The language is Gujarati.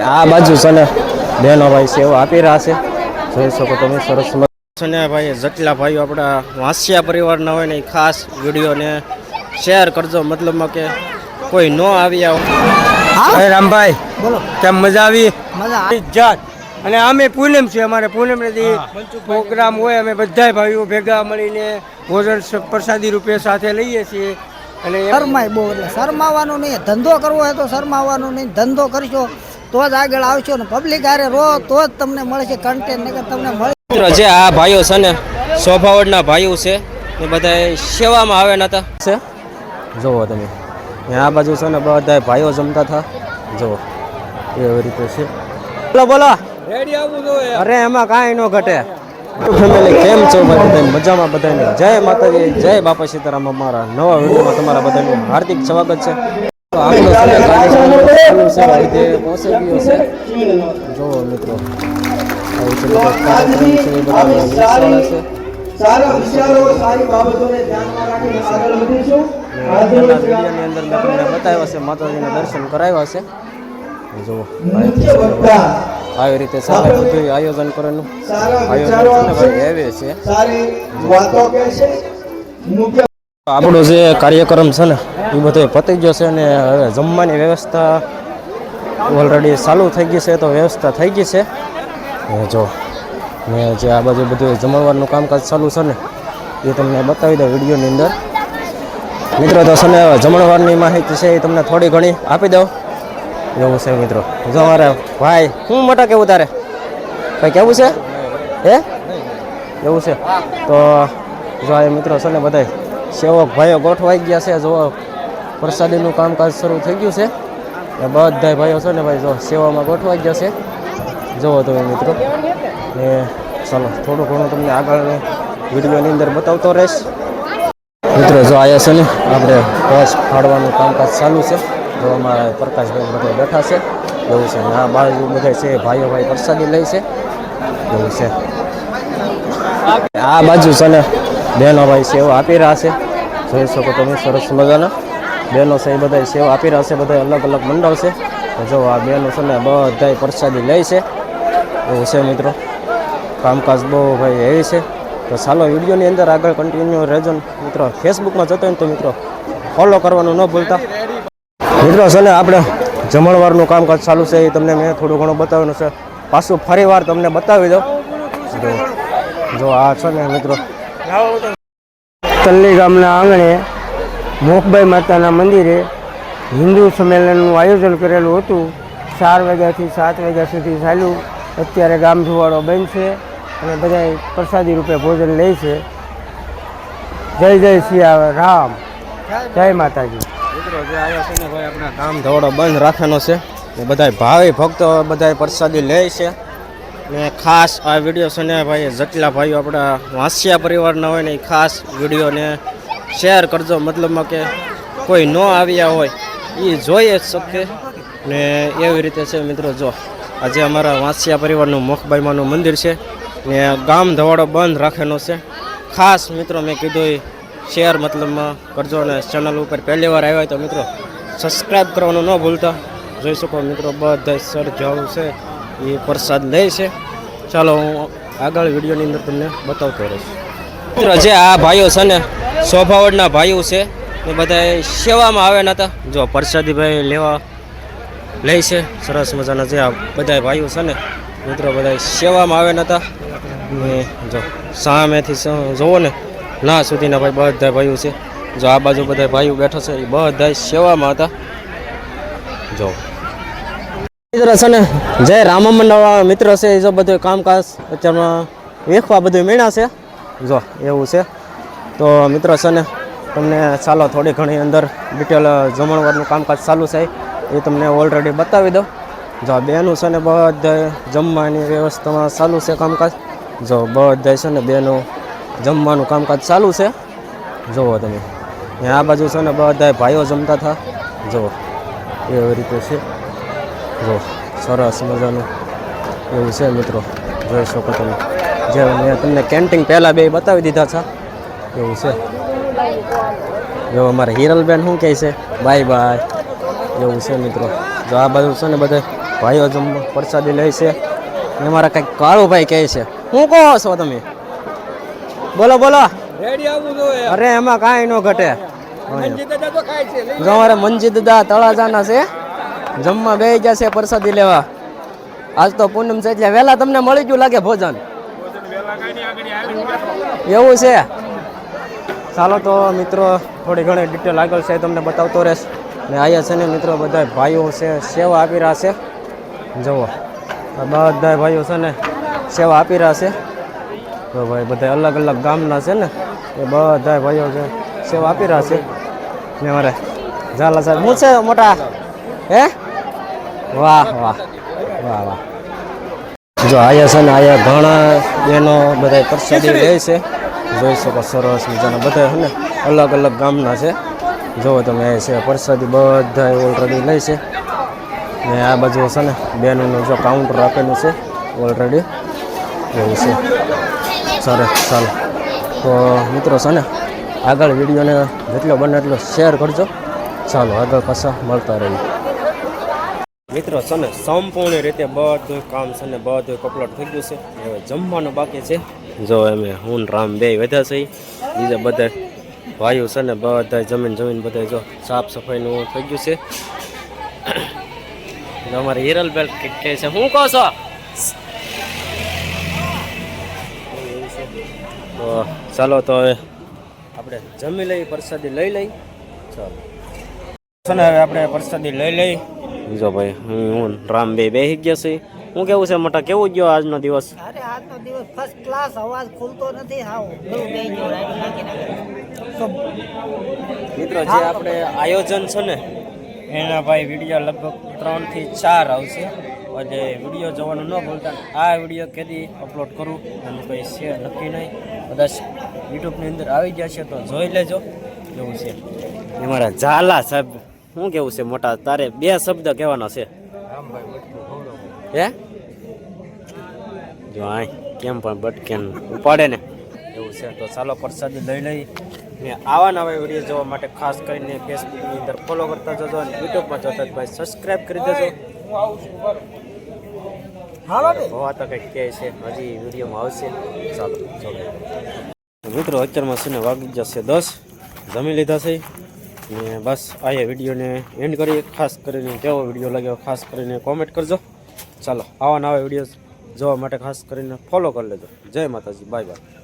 આ બાજુ છે ને બહેનો ભાઈ સેવા આપી રહ્યા છે. જોઈ શકો તમે સરસ છે ને ભાઈ જેટલા ભાઈઓ આપણા વાંસિયા પરિવારના હોય ને એ ખાસ વિડીયોને શેર કરજો મતલબમાં કે કોઈ ન આવ્યા અરે રામભાઈ બોલો. કેમ મજા આવી? મજા ઇજ્જત અને અમે પૂનમ છે અમારે પૂનમ નથી પ્રોગ્રામ હોય અમે બધાય ભાઈઓ ભેગા મળીને ભોજન પ્રસાદી રૂપે સાથે લઈએ છીએ. અને શરમાય બહુ એટલે. શરમાવાનું નહીં ધંધો કરવો હોય તો શરમાવાનું નહીં ધંધો કરશો તો જ આગળ આવશો ને પબ્લિક આરે રો તો જ તમને મળશે કન્ટેન્ટ નહીં તમને મળે મિત્રો જે આ ભાઈઓ છે ને સ્વભાવડના ભાઈઓ છે એ બધા સેવામાં આવે નતા છે? જુઓ તમે. ને આ બાજુ છે ને બધા ભાઈઓ જમતા હતા. જુઓ. એવી રીતે છે. બોલો બોલો. અરે એમાં કાંઈ ન ઘટે. ફેમિલી કેમ છો બધા મજામાં બધાને જય માતાજી જય બાપા સીતારામ અમારા નવા વિડીયોમાં તમારા બધાનું હાર્દિક સ્વાગત છે. આપણો છે. રીતે પહોંચી ગયો છે. જુઓ મિત્રો સારા વિચારો સારી બાબતોને ધ્યાનમાં રાખીને આગળ વધીશું. વિડીયોની અંદર મેં તમને બતાવ્યા છે માતાજીના દર્શન કરાવ્યા છે. જુઓ આવી રીતે ચાલે બધું આયોજન કરેલું. આયોજન વિચારો છે સારી વાતો કહે છે. મુખ્ય આપણો જે કાર્યક્રમ છે ને, એ બધો પતી ગયો છે અને હવે જમવાની વ્યવસ્થા ઓલરેડી ચાલુ થઈ ગઈ છે, તો વ્યવસ્થા થઈ ગઈ છે. જો, ને જે આ બાજુ બધું જમણવારનું કામકાજ ચાલુ છે ને, એ તમને બતાવી દઉં વિડીયોની અંદર. મિત્રો, તો છે જમણવારની માહિતી છે એ તમને થોડી ઘણી આપી દઉં. એવું છે મિત્રો. જો મારે ભાઈ શું મોટા કેવું તારે? ભાઈ, કેવું છે? હે? એવું છે. તો જો આ મિત્રો છે ને બધા સેવક ભાઈઓ ગોઠવાઈ ગયા છે. જો પ્રસાદીનું કામકાજ શરૂ થઈ ગયું છે. એ બધા ભાઈઓ છે ને ભાઈ જો સેવામાં ગોઠવાઈ ગયા છે. જુઓ તમે મિત્રો. ને ચાલો, થોડું ઘણું તમને આગળ વિડીયોની અંદર બતાવતો રહીશ. મિત્રો, જો આવ્યા છે ને, આપણે બસ ફાડવાનું કામકાજ ચાલુ છે. જો અમારા પ્રકાશભાઈ બધા બેઠા છે. એવું છે. આ બાજુ બધા છે, ભાઈઓ ભાઈ પ્રસાદી લે છે. એવું છે. આ બાજુ છે ને બહેનો ભાઈ સેવા આપી રહ્યા છે. જોઈ શકો તમે, સરસ મજાના. બહેનો છે એ બધા સેવા આપી રહ્યા છે બધા અલગ અલગ મંડળ છે. જો આ બહેનો છે ને બધા પ્રસાદી લે છે. એવું છે મિત્રો. કામકાજ બહુ ભાઈ એવી છે. તો ચાલો વિડીયોની અંદર આગળ કન્ટિન્યુ રહેજો મિત્રો, ફેસબુકમાં જતો હોય તો મિત્રો ફોલો કરવાનું ન ભૂલતા. મિત્રો, છે ને આપણે જમણવારનું કામકાજ ચાલુ છે, એ તમને મેં થોડું ઘણું બતાવવાનું છે. પાછું ફરી વાર તમને બતાવી દઉં. જો આ છે ને મિત્રો. તલ્લી ગામના આંગણે મોખબાઈ માતાના મંદિરે હિન્દુ સંમેલનનું આયોજન કરેલું હતું. ચાર વાગ્યાથી સાત વાગ્યા સુધી ચાલ્યું. અત્યારે ગામ ધુવાડો બંધ છે અને બધા પ્રસાદી રૂપે ભોજન લે છે. જય જય સિયા રામ. જય માતાજી. મિત્રો આપણા ગામ ધોડો બંધ રાખવાનો છે. બધા ભાવિ ભક્તો બધાય પ્રસાદી લે છે. ને ખાસ આ વીડિયો છે ને ભાઈ, જેટલા ભાઈઓ આપણા વાંસિયા પરિવારના હોય ને એ ખાસ વિડીયોને શેર કરજો. મતલબમાં કે કોઈ ન આવ્યા હોય, એ જોઈએ જ શકે. ને એવી રીતે છે મિત્રો, જો, આજે અમારા વાંસિયા પરિવારનું મોખબાઈમાનું મંદિર છે. ને ગામ ધવાડો બંધ રાખેલો છે. ખાસ મિત્રો, મેં કીધું એ શેર મતલબમાં કરજો અને ચેનલ ઉપર પહેલી વાર આવ્યા હોય તો મિત્રો સબસ્ક્રાઈબ કરવાનું ન ભૂલતા. જોઈ શકો મિત્રો બધા સર, જવું છે. એ પ્રસાદ લે છે. ચાલો હું આગળ વિડીયોની અંદર તમને બતાવતો રહીશ. મિત્રો, જે આ ભાઈઓ છે ને સોભાવડના ભાઈઓ છે, એ બધા સેવામાં આવે નતા. જો પ્રસાદી ભાઈ લેવા લે છે, સરસ મજાના જે આ બધા ભાઈઓ છે ને, મિત્રો બધા સેવામાં આવે નતા. ને જો સામેથી જુઓ ને, ના સુધીના ભાઈ બધા ભાઈઓ છે. જો આ બાજુ બધા ભાઈઓ બેઠા છે, એ બધા સેવામાં હતા. જો મિત્ર છે ને, જય રામ મંડળવાળા મિત્ર છે, એ જો બધું કામકાજ અત્યારમાં વેખવા બધું મેળા છે. જો એવું છે. તો મિત્ર છે ને, તમને ચાલો થોડી ઘણી અંદર ડિટેલ જમણવારનું કામકાજ ચાલુ છે. એ તમને ઓલરેડી બતાવી દઉં. જો બેનું છે ને બધા જમવાની વ્યવસ્થામાં ચાલુ છે કામકાજ. જો બધા છે ને બેનું જમવાનું કામકાજ ચાલુ છે. જુઓ તમે. આ બાજુ છે ને બધા ભાઈઓ જમતા હતા. જુઓ. એવી રીતે છે. જો સરસ મજાનું. એવું છે મિત્રો જોઈ શકો તમે. જે મેં તમને કેન્ટીન પહેલાં બે બતાવી દીધા છે. એવું છે. જો અમારે હિરલબેન શું કહે છે? બાય બાય એવું છે મિત્રો. જો આ બાજુ છે ને બધા ભાઈઓ જમવા પ્રસાદી લે છે. ને અમારા કંઈક કાળુભાઈ કહે છે. શું કહો છો તમે? બોલો બોલો. અરે એમાં કાંઈ ન ઘટે. જો અમારે મંજીત દા તળાજાના છે. જમવા બે જશે, પ્રસાદી લેવા. આજ તો પૂનમ છે એટલે વહેલા તમને મળી ગયું લાગે ભોજન. એવું છે. ચાલો તો મિત્રો, થોડી ઘણી ડિટેલ આગળ છે તમને બતાવતો રહેશ. ને અહીંયા છે ને મિત્રો બધા ભાઈઓ છે, સેવા આપી રહ્યા છે. જુઓ બધા ભાઈઓ છે ને સેવા આપી રહ્યા છે. તો ભાઈ બધા અલગ અલગ ગામના છે ને, એ બધા ભાઈઓ છે, સેવા આપી રહ્યા છે. ને મારે ઝાલા સાહેબ, હું છે મોટા? હે? વાહ વાહ વાહ વાહ. જો આયા છે ને આયા ઘણા બેનો બધા પ્રસાદી લે છે. જોઈ શકો સરસ મજાના બધા છે ને. અલગ અલગ ગામના છે. જુઓ તમે એ છે પ્રસાદી બધા ઓલરેડી લે છે. ને આ બાજુ છે ને બેનનું જો કાઉન્ટર આપેલું છે ઓલરેડી એવું છે. સરસ, ચાલો. તો મિત્રો છે ને, આગળ વિડીયોને જેટલો બને એટલો શેર કરજો. ચાલો, આગળ પાછા મળતા રહીએ. મિત્રો, છે ને, સંપૂર્ણ રીતે બધું કામ છે ને, બધું કપલોટ થઈ ગયું છે. હવે જમવાનું બાકી છે. જો અમે હું રામ બે વધ્યા છે. બીજા બધા ભાઈઓ છે ને બધા જમીન જમીન બધા જો સાફ સફાઈનું થઈ ગયું છે. અમારે હિરલબેલ કંઈક કહે છે શું કહો છો? તો ચાલો તો હવે આપણે જમી લઈ પ્રસાદી લઈ લઈ ચાલો. છે ને હવે આપણે પ્રસાદી લઈ લઈ જો ભાઈ હું હું રામ બે બેસી ગયા છે. હું કેવું છે મોટા કેવું ગયો આજનો દિવસ? અરે આજનો દિવસ ફર્સ્ટ ક્લાસ અવાજ ખુલતો નથી. હાવ મિત્રો જે આપણે આયોજન છે ને એના ભાઈ વીડિયો લગભગ ત્રણથી ચાર આવશે. એટલે વીડિયો જોવાનું ન ભૂલતા. આ વીડિયો કેદી અપલોડ કરું અને કંઈ છે નક્કી નહીં. કદાચ યુટ્યુબની અંદર આવી ગયા છે તો જોઈ લેજો. એવું છે? એ મારા ઝાલા સાહેબ શું કેવું છે મોટા? તારે બે શબ્દ કહેવાના છે. હે? જો આ કેમ પણ બટકેન ઉપાડે ને. એવું છે તો ચાલો પ્રસાદી લઈ લઈ. ને આવા નવા વીડિયો જોવા માટે ખાસ કરીને ફેસબુકની અંદર ફોલો કરતા જજો અને યુટ્યુબમાં જોતા જ ભાઈ સબસ્ક્રાઈબ કરી દેજો. હોવા તો કંઈક કહે છે હજી વિડીયોમાં આવશે. ચાલો ચાલો. મિત્રો અત્યારમાં છે ને વાગી જશે દસ. જમી લીધા છે. ને બસ આ વિડીયોને એન્ડ કરીએ. ખાસ કરીને કેવો વીડિયો લાગ્યો, ખાસ કરીને કોમેન્ટ કરજો. ચાલો, આવા નવા વીડિયો જોવા માટે ખાસ કરીને ફોલો કરી લેજો. જય માતાજી બાય બાય